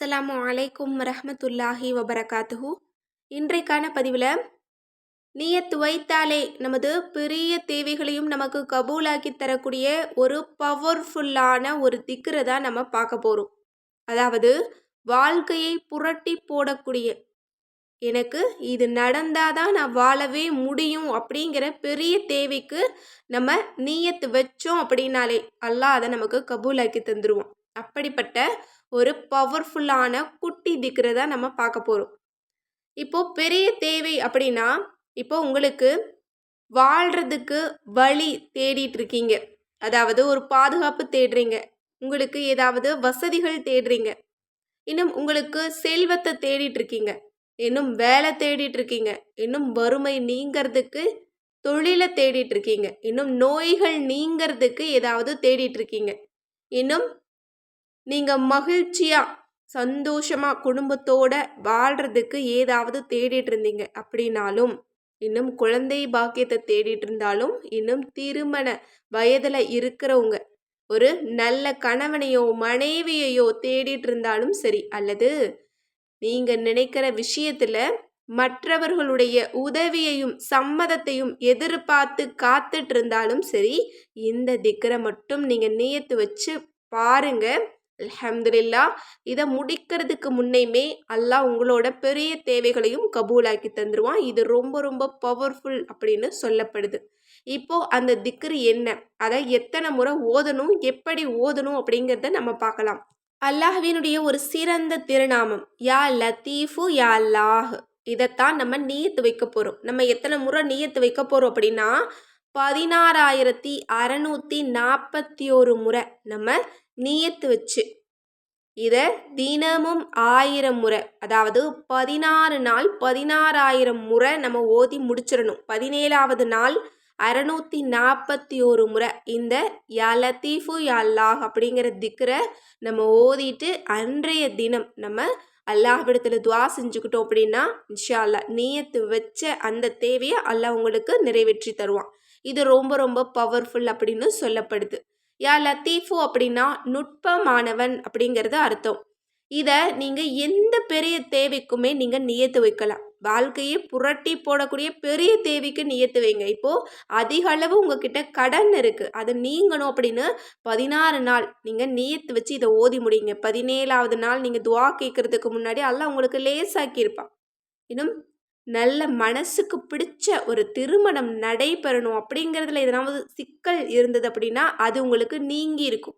அஸ்ஸலாமு அலைக்கும் ரஹமத்துல்லாஹி வபரகாத்துஹு. இன்றைக்கான பதிவில் நீயத்து வைத்தாலே நமது பெரிய தேவைகளையும் நமக்கு கபூலாக்கி தரக்கூடிய ஒரு பவர்ஃபுல்லான ஒரு திக்கரை தான் நம்ம பார்க்க போகிறோம் அதாவது வாழ்க்கையை புரட்டி போடக்கூடிய. எனக்கு இது நடந்தாதான் நான் வாழவே முடியும் அப்படிங்கிற பெரிய தேவைக்கு நம்ம நீயத்து வச்சோம் அப்படின்னாலே அல்லாஹ் அதை நமக்கு கபூலாக்கி தந்துடுவோம் அப்படிப்பட்ட ஒரு பவர்ஃபுல்லான குட்டி திக்ரை தான் நம்ம பார்க்க போகிறோம் இப்போது பெரிய தேவை அப்படின்னா இப்போ உங்களுக்கு வாழ்கிறதுக்கு வழி தேடிட்டு இருக்கீங்க. அதாவது ஒரு பாதுகாப்பு தேடுறீங்க. உங்களுக்கு ஏதாவது வசதிகள் தேடுறீங்க. இன்னும் உங்களுக்கு செல்வத்தை தேடிட்டு இருக்கீங்க. இன்னும் வேலை தேடிட்டு இருக்கீங்க. இன்னும் வறுமை நீங்கிறதுக்கு தொழிலை தேடிட்டு இருக்கீங்க. இன்னும் நோய்கள் நீங்கிறதுக்கு ஏதாவது தேடிட்டு இருக்கீங்க. இன்னும் நீங்கள் மகிழ்ச்சியாக சந்தோஷமாக குடும்பத்தோட வாழ்கிறதுக்கு ஏதாவது தேடிட்டு இருந்தீங்க அப்படின்னாலும் இன்னும் குழந்தை பாக்கியத்தை தேடிட்டு இருந்தாலும் இன்னும் திருமண வயதில் இருக்கிறவங்க ஒரு நல்ல கணவனையோ மனைவியையோ தேடிட்டு இருந்தாலும் சரி அல்லது நீங்கள் நினைக்கிற விஷயத்தில் மற்றவர்களுடைய உதவியையும் சம்மதத்தையும் எதிர்பார்த்து காத்துட்டு இருந்தாலும் சரி இந்த திக்கரை மட்டும் நீங்கள் நியத்து வச்சு பாருங்கள் அலமதுல்லா இதை முடிக்கிறதுக்கு முன்னையுமே அல்லாஹ் உங்களோட பெரிய தேவைகளையும் கபூலாக்கி தந்துடுவான் இது ரொம்ப ரொம்ப பவர்ஃபுல் அப்படின்னு சொல்லப்படுது. இப்போ அந்த திக்ரு என்ன? அதை எத்தனை முறை ஓதணும்? எப்படி ஓதணும்? அப்படிங்கிறத நம்ம பார்க்கலாம். அல்லாஹ்வினுடைய ஒரு சிறந்த திருநாமம் யா லத்தீஃபு யா அல்லாஹ். இதைத்தான் நம்ம நீயத்து வைக்க போகிறோம் நம்ம எத்தனை முறை நீயத்து வைக்க போகிறோம் அப்படின்னா பதினாறாயிரத்தி அறநூற்றி நாற்பத்தி ஒரு முறை நம்ம நீயத்து வச்சு. இதை தினமும் ஆயிரம் முறை அதாவது பதினாறு நாள் பதினாறாயிரம் முறை நம்ம ஓதி முடிச்சிடணும். பதினேழாவது நாள் அறநூற்றி நாற்பத்தி ஒரு முறை. இந்த யா லத்தீஃபு யா அல்லாஹ் அப்படிங்கிற திக்கரை நம்ம ஓதிட்டு அன்றைய தினம் நம்ம அல்லாஹ்விடத்தில் துவா செஞ்சுக்கிட்டோம் அப்படின்னா இன்ஷா அல்லா நீயத்து வச்ச அந்த தேவையை அல்லாஹ் உங்களுக்கு நிறைவேற்றி தருவான். இது ரொம்ப ரொம்ப பவர்ஃபுல் அப்படின்னு சொல்லப்படுது. யா லத்தீஃபு அப்படின்னா நுட்பமானவன் அப்படிங்கிறது அர்த்தம். இதை நீங்கள் எந்த பெரிய தேவைக்குமே நீங்கள் நியத்து வைக்கலாம். வாழ்க்கையை புரட்டி போடக்கூடிய பெரிய தேவைக்கு நியத்து வைங்க. இப்போது அதிக அளவு உங்ககிட்ட கடன் இருக்குது அது நீங்கணும் அப்படின்னு பதினாறு நாள் நீங்கள் நியத்து வச்சு இதை ஓதி முடியுங்க பதினேழாவது நாள் நீங்கள் துவா கேட்குறதுக்கு முன்னாடி எல்லாம் உங்களுக்கு லேசாக்கியிருப்பான். இன்னும் நல்ல மனசுக்கு பிடிச்ச ஒரு திருமணம் நடைபெறணும் அப்படிங்கிறதுல எதனாவது சிக்கல் இருந்தது அப்படின்னா அது உங்களுக்கு நீங்கி இருக்கும்.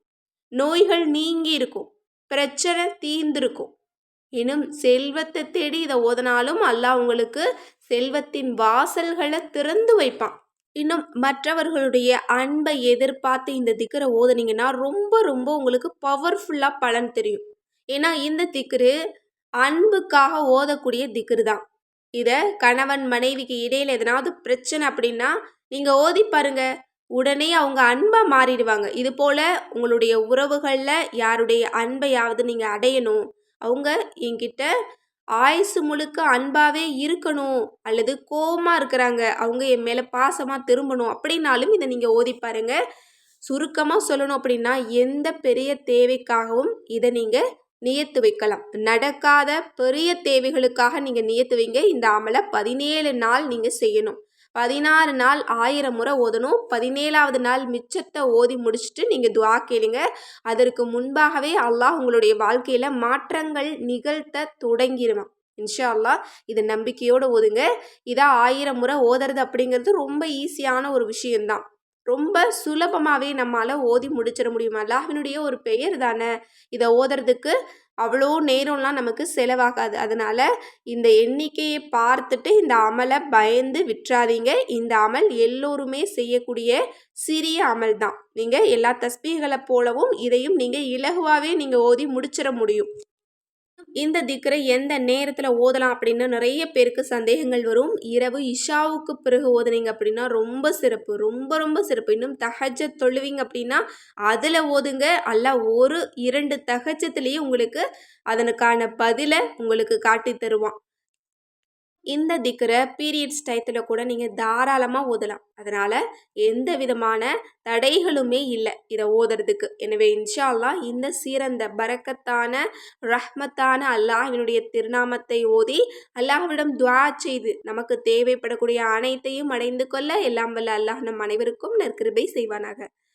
நோய்கள் நீங்கி இருக்கும். பிரச்சனை தீர்ந்திருக்கும். இன்னும் செல்வத்தை தேடி இதை ஓதனாலும் அல்லாஹ் உங்களுக்கு செல்வத்தின் வாசல்களை திறந்து வைப்பான். இன்னும் மற்றவர்களுடைய அன்பை எதிர்பார்த்து இந்த திக்கரை ஓதுனீங்கன்னா ரொம்ப ரொம்ப உங்களுக்கு பவர்ஃபுல்லாக பலன் தெரியும். ஏன்னா இந்த திக்ரு அன்புக்காக ஓதக்கூடிய திக்ரு தான் இதை கணவன் மனைவிக்கு இடையில் எதனாவது பிரச்சனை அப்படின்னா நீங்கள் ஓதி பாருங்க. உடனே அவங்க அன்பாக மாறிடுவாங்க. இது போல் உங்களுடைய உறவுகளில் யாருடைய அன்பையாவது நீங்கள் அடையணும். அவங்க என்கிட்ட ஆயுசு முழுக்க அன்பாகவே இருக்கணும் அல்லது கோபமாக இருக்கிறாங்க. அவங்க என் மேலே பாசமாக திரும்பணும் அப்படின்னாலும் இதை நீங்கள் ஓதி பாருங்கள் சுருக்கமாக சொல்லணும் அப்படின்னா எந்த பெரிய தேவைக்காகவும் இதை நீங்கள் நியத்து வைக்கலாம். நடக்காத பெரிய தேவைகளுக்காக நீங்கள் நியத்து வைங்க. இந்த அமலை பதினேழு நாள் நீங்கள் செய்யணும். பதினாறு நாள் ஆயிரம் முறை ஓதணும். பதினேழாவது நாள் மிச்சத்தை ஓதி முடிச்சுட்டு நீங்கள் துவா கேளுங்க. அதற்கு முன்பாகவே அல்லாஹ் உங்களுடைய வாழ்க்கையில் மாற்றங்கள் நிகழ்த்த தொடங்கிடுவான் இன்ஷா அல்லாஹ் இதை நம்பிக்கையோடு ஓதுங்க. இதான் ஆயிரம் முறை ஓதுறது அப்படிங்கிறது ரொம்ப ஈஸியான ஒரு விஷயம்தான். ரொம்ப சுலபமாகவே நம்மளால் ஓதி முடிச்சிட முடியும்? அல்லாஹினுடைய ஒரு பெயர் தானே. இதை ஓதுறதுக்கு அவ்வளோ நேரம்லாம் நமக்கு செலவாகாது. அதனால் இந்த எண்ணிக்கையை பார்த்துட்டு இந்த அமலை பயந்து விட்டுறாதீங்க. இந்த அமல் எல்லோருமே செய்யக்கூடிய சிறிய அமல் தான். நீங்கள் எல்லா தஸ்பீகளை போலவும் இதையும் நீங்கள் இலகுவாகவே நீங்கள் ஓதி முடிச்சிட முடியும். இந்த திக்கரை எந்த நேரத்தில் ஓதலாம் அப்படின்னு நிறைய பேருக்கு சந்தேகங்கள் வரும். இரவு இஷாவுக்கு பிறகு ஓதுனீங்க அப்படின்னா ரொம்ப சிறப்பு ரொம்ப ரொம்ப சிறப்பு. இன்னும் தகஜ தொழுவிங்க அப்படின்னா அதில் ஓதுங்க. அல்ல ஒரு இரண்டு தகஜத்துலேயே உங்களுக்கு அதனுக்கான பதிலை உங்களுக்கு காட்டி தருவான். இந்த திக்கரை பீரியட்ஸ் டயத்தில் கூட நீங்கள் தாராளமாக ஓதலாம். அதனால் எந்த விதமான தடைகளுமே இல்லை இதை ஓதுறதுக்கு. எனவே இன்ஷா இந்த சீரந்த பரக்கத்தான ரஹ்மத்தான அல்லாஹினுடைய திருநாமத்தை ஓதி அல்லாஹ்விடம் துவா செய்து நமக்கு தேவைப்படக்கூடிய அனைத்தையும் அடைந்து கொள்ள எல்லாம் வல்ல அல்லாஹ் நம் அனைவருக்கும் நற்கிருபை செய்வானாக.